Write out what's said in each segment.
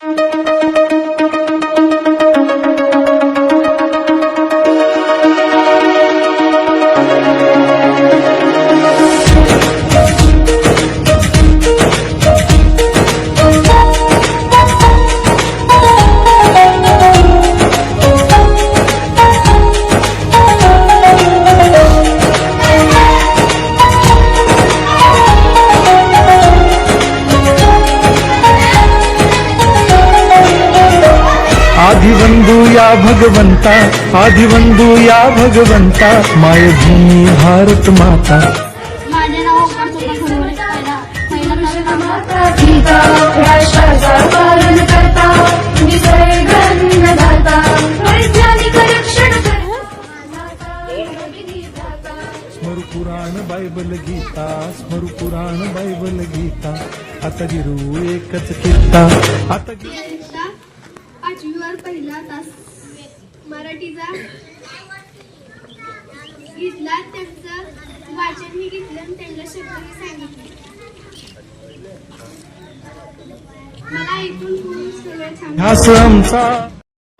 Música आदिवंदू या भगवंता आदिवंदू या भगवंता मायभूमी भारत माता। माझे नाव ओंकार स्मरू पुराण बायबल गीता स्मरू पुराण बायबल गीता. आता गिरू एकच कित्ता आता पाचवीवर पहिला तास मराठीचा. घेतला त्यांचं वाचन मी घेतलं आणि त्यांना शब्द मी सांगितले. मला सगळं आमचा.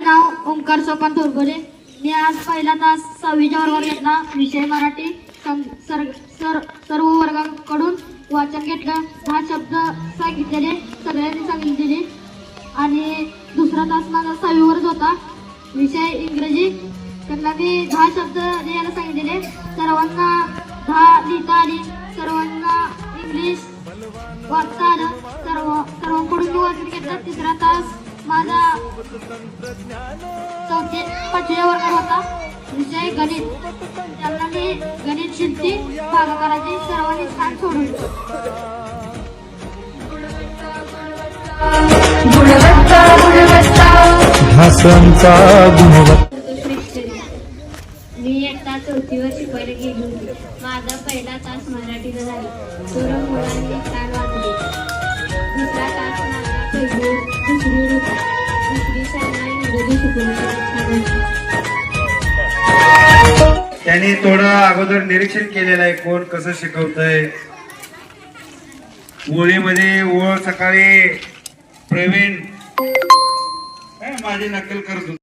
नाव ओंकार सोपान थोरगोले मी आज पहिला तास सहावीच्या वर्गात घेतला. विषय मराठी. सं- सर- सर- सर्व वर्गाकडून वाचन घेतलं. दहा शब्द सांगितलेले. सहावीवरच होता. विषय इंग्रजी. त्यांना मी दहा शब्द लिहायला सांगितलेले. सर्वांना दहा लिहिता आली. सर्वांना इंग्लिश वाचता आलं. सर्व सर्वांकडून मी वाचन तिसरा तास माझा चौथे पाचव्या वर्गात होता. विषय गणित. त्यांना मी गणित शिकती भागाकाराची सर्वांनी छान सोडून गुणवत्ता. मी चौथीवर शिकवायला गेली होती. माझा पहिला तास मराठीचा झाला. सर्व मुलांनी छान वाचले दुसरा तास माझा पहिली दुसरी होता दुसरी शाळा इंग्रजी शिकवली त्यांनी थोडं अगोदर निरीक्षण केलेलं आहे कोण कसं शिकवतंय. ओळीमध्ये ओळ सकाळी प्रवीण हे, माझी नक्कल करत?